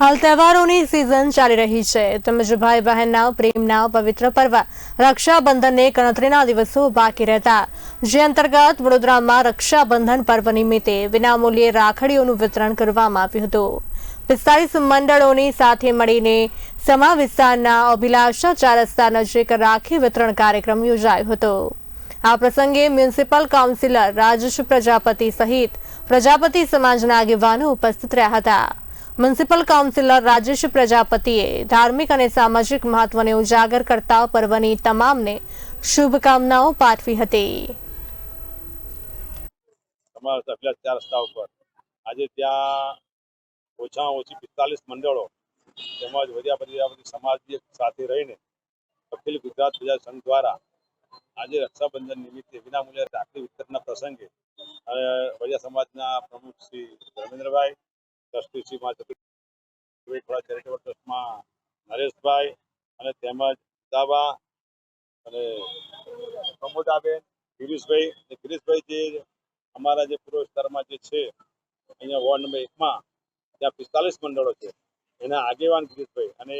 હાલ તહેવારોની સિઝન ચાલી રહી છે. તેમજ ભાઈ બહેનના પ્રેમના પવિત્ર પર્વ, રક્ષાબંધનને ગણતરીના દિવસો બાકી રહેતા. જે અંતર્ગત વડોદરામાં રક્ષાબંધન પર્વ નિમિત્તે વિનામૂલ્યે રાખડીઓનું વિતરણ કરવામાં આવ્યું હતું. પિસ્તાલીસ મંડળોની સાથે મળીને સમા વિસ્તારના અભિલાષા ચાર રસ્તા નજીક રાખી વિતરણ કાર્યક્રમ યોજાયો હતો. આ પ્રસંગે મ્યુનિસિપલ કાઉન્સિલર રાજેશ પ્રજાપતિ સહિત પ્રજાપતિ સમાજના આગેવાનો ઉપસ્થિત રહ્યા હતા. મ્યુનિસિપલ કાઉન્સિલર રાજેશ પ્રજાપતિએ ધાર્મિક અને સામાજિક મહત્વને ઉજાગર કરતા પર્વની તમામને શુભકામનાઓ પાઠવી હતી. આજે ત્યાં ઓછામાં ઓછી પિસ્તાલીસ મંડળો તેમજ વધ્યા પ્રજાપતિ સમાજ સાથે રહીને અખિલ ગુજરાત પ્રજા સંઘ દ્વારા આજે રક્ષાબંધન નિમિત્તે વિનામૂલ્યે રાખડી વિતરણના પ્રસંગે વજા સમાજના પ્રમુખ શ્રી ધર્મેન્દ્રભાઈ ટ્રસ્ટી શ્રી મા ચેરિટેબલ ટ્રસ્ટમાં નરેશભાઈ અને તેમજ દાબા અને પ્રમોદાબેન, ગિરીશભાઈ અને ગિરીશભાઈ જે અમારા જે પૂર્વ વિસ્તારમાં જે છે, અહીંયા વોર્ડ નંબર એકમાં, ત્યાં પિસ્તાલીસ મંડળો છે. એના આગેવાન ગિરીશભાઈ અને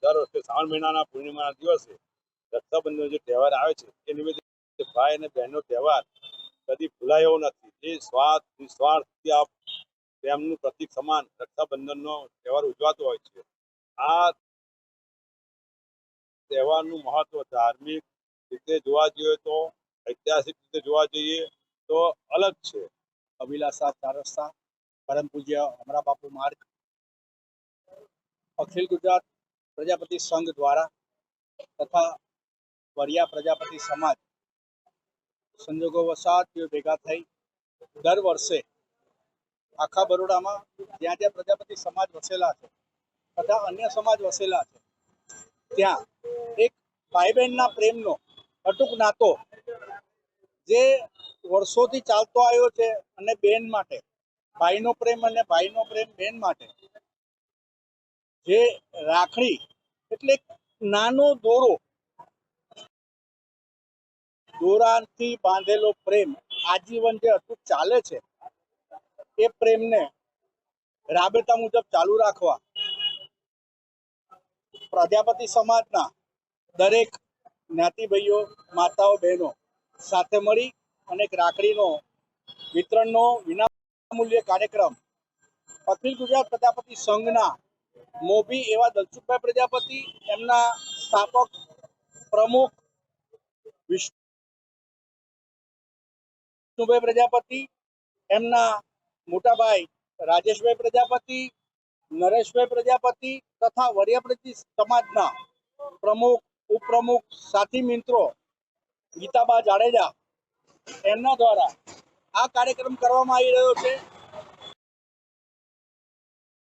દર વર્ષે શ્રાવણ મહિનાના પૂર્ણિમાના દિવસે રક્ષાબંધનનો જે તહેવાર આવે છે, એ નિમિત્તે ભાઈ અને બહેનનો તહેવાર કદી ભૂલાયો નથી. એ સ્વાર્થ, નિસ્વાર્થથી આ પ્રેમનું પ્રતિક સમાન રક્ષાબંધનનો તહેવાર ઉજવાતો હોય છે. આ તહેવારનું મહત્વ ધાર્મિક રીતે જોવા જોઈએ તો, ઐતિહાસિક રીતે જોવા જઈએ તો અલગ છે. અભિલાષા ચાર પરમ પૂજ્ય અમરા બાપુ માર્ગ, અખિલ ગુજરાત પ્રજાપતિ સંઘ દ્વારા તથા વરિયા પ્રજાપતિ સમાજ સંજોગો વસાત તેઓ ભેગા થઈ દર વર્ષે આખા બરોડામાં જ્યાં જ્યાં પ્રજાપતિ સમાજ વસેલા છે, તથા અન્ય સમાજ વસેલા છે, ત્યાં એક ભાઈ બહેનના પ્રેમનો અટૂક નાતો જે વર્ષોથી ચાલતો આવ્યો છે અને બેન માટે, ભાઈનો પ્રેમ અને ભાઈનો પ્રેમ બેન માટે, જે રાખડી એટલે નાનો દોરો, દોરાથી બાંધેલો પ્રેમ આજીવન જે અટૂટ ચાલે છે એ પ્રેમને રાબેતા મુજબ ચાલુ રાખવા. પ્રજાપતિ સમાજના દરેક જ્ઞાતિભાઈઓ, માતાઓ, બહેનો સાથે મળી અને એક રાખડીનો વિતરણનો વિનામૂલ્ય કાર્યક્રમ અખિલ ગુજરાત પ્રજાપતિ સંઘના મોભી એવા દલસુખભાઈ પ્રજાપતિ, એમના સ્થાપક પ્રમુખ વિષ્ણુભાઈ પ્રજાપતિ, એમના મોટાભાઈ રાજેશભાઈ પ્રજાપતિ, નરેશભાઈ પ્રજાપતિ તથા વરિયાપ્રતિ સમાજના પ્રમુખ, ઉપપ્રમુખ, સાથી મિત્રો ગીતાબા જાડેજા એમના દ્વારા આ કાર્યક્રમ કરવામાં આવી રહ્યો છે.